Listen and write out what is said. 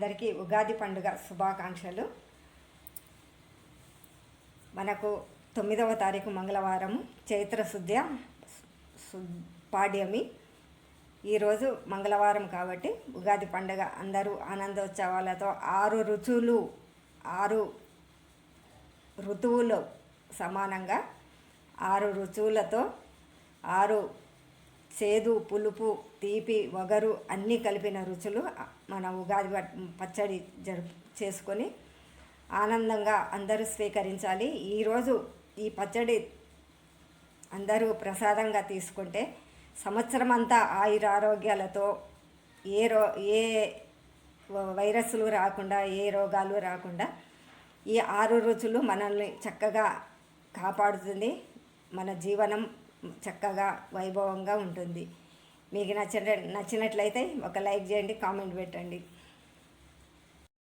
అందరికీ ఉగాది పండుగ శుభాకాంక్షలు. మనకు తొమ్మిదవ తారీఖు మంగళవారం చైత్ర శుద్ధ పాడ్యమి ఈరోజు మంగళవారం కాబట్టి ఉగాది పండుగ అందరూ ఆనందోత్సవాలతో ఆరు రుచులు ఆరు ఋతువులు సమానంగా ఆరు రుచువులతో ఆరు చేదు పులుపు తీపి వగరు అన్నీ కలిపిన రుచులు మన ఉగాది పచ్చడి జరుపు చేసుకొని ఆనందంగా అందరూ స్వీకరించాలి. ఈరోజు ఈ పచ్చడి అందరూ ప్రసాదంగా తీసుకుంటే సంవత్సరం అంతా ఆయుర ఆరోగ్యాలతో ఏ రో ఏ వైరస్లు రాకుండా ఏ రోగాలు రాకుండా ఈ ఆరు రుచులు మనల్ని చక్కగా కాపాడుతుంది. మన జీవనం చక్కగా వైభవంగా ఉంటుంది. మీకు నచ్చిన నచ్చినట్లయితే ఒక లైక్ చేయండి కామెంట్ పెట్టండి.